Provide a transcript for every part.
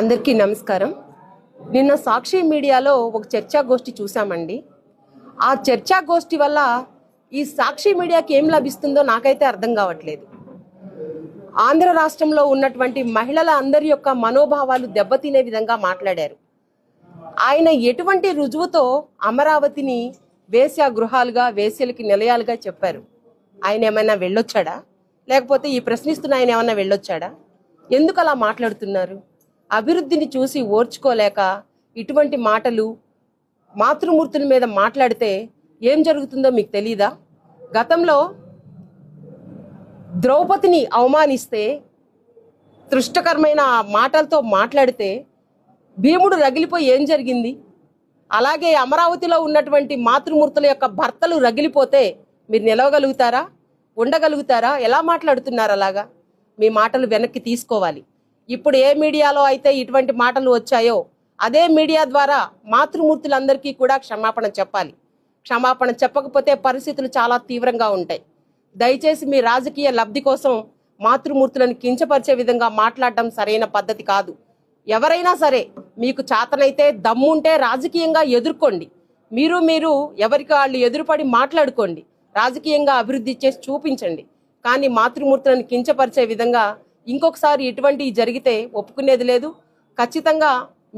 అందరికీ నమస్కారం. నిన్న సాక్షి మీడియాలో ఒక చర్చాగోష్ఠి చూసామండి ఆ చర్చాగోష్ఠి వల్ల ఈ సాక్షి మీడియాకి ఏం లభిస్తుందో నాకైతే అర్థం కావట్లేదు. ఆంధ్ర రాష్ట్రంలో ఉన్నటువంటి మహిళల అందరి యొక్క మనోభావాలు దెబ్బతినే విధంగా మాట్లాడారు. ఆయన ఎటువంటి రుజువుతో అమరావతిని వేశ్యా గృహాలుగా వేశ్యలకి నిలయాలుగా చెప్పారు? ఆయన ఏమైనా వెళ్ళొచ్చాడా? లేకపోతే ఈ ప్రశ్నిస్తున్న ఆయన ఏమైనా వెళ్ళొచ్చాడా? ఎందుకు అలా మాట్లాడుతున్నారు? అభివృద్ధిని చూసి ఓర్చుకోలేక ఇటువంటి మాటలు మాతృమూర్తుల మీద మాట్లాడితే ఏం జరుగుతుందో మీకు తెలీదా? గతంలో ద్రౌపదిని అవమానిస్తే తృష్టకరమైన మాటలతో మాట్లాడితే భీముడు రగిలిపోయి ఏం జరిగింది? అలాగే అమరావతిలో ఉన్నటువంటి మాతృమూర్తుల యొక్క భర్తలు రగిలిపోతే మీరు నిలవగలుగుతారా? ఉండగలుగుతారా? ఎలా మాట్లాడుతున్నారు అలాగా? మీ మాటలు వెనక్కి తీసుకోవాలి. ఇప్పుడు ఏ మీడియాలో అయితే ఇటువంటి మాటలు వచ్చాయో అదే మీడియా ద్వారా మాతృమూర్తులందరికీ కూడా క్షమాపణ చెప్పాలి. క్షమాపణ చెప్పకపోతే పరిస్థితులు చాలా తీవ్రంగా ఉంటాయి. దయచేసి మీ రాజకీయ లబ్ధి కోసం మాతృమూర్తులను కించపరిచే విధంగా మాట్లాడడం సరైన పద్ధతి కాదు. ఎవరైనా సరే మీకు చేతనైతే దమ్ముంటే రాజకీయంగా ఎదుర్కోండి. మీరు మీరు ఎవరికి వాళ్ళు ఎదురుపడి మాట్లాడుకోండి. రాజకీయంగా అభివృద్ధి చేసి చూపించండి. కానీ మాతృమూర్తులను కించపరిచే విధంగా ఇంకొకసారి ఇటువంటివి జరిగితే ఒప్పుకునేది లేదు. ఖచ్చితంగా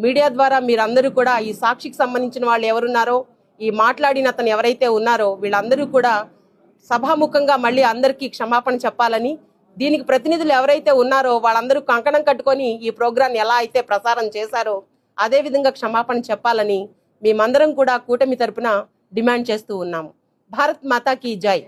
మీడియా ద్వారా మీరందరూ కూడా ఈ సాక్షికి సంబంధించిన వాళ్ళు ఎవరున్నారో ఈ మాట్లాడిన అతను ఎవరైతే ఉన్నారో వీళ్ళందరూ కూడా సభాముఖంగా మళ్ళీ అందరికీ క్షమాపణ చెప్పాలని దీనికి ప్రతినిధులు ఎవరైతే ఉన్నారో వాళ్ళందరూ కంకణం కట్టుకొని ఈ ప్రోగ్రాం ఎలా అయితే ప్రసారం చేశారో అదే విధంగా క్షమాపణ చెప్పాలని మేమందరం కూడా కూటమి తరపున డిమాండ్ చేస్తూ ఉన్నాము. భారత్ మాతాకి జై.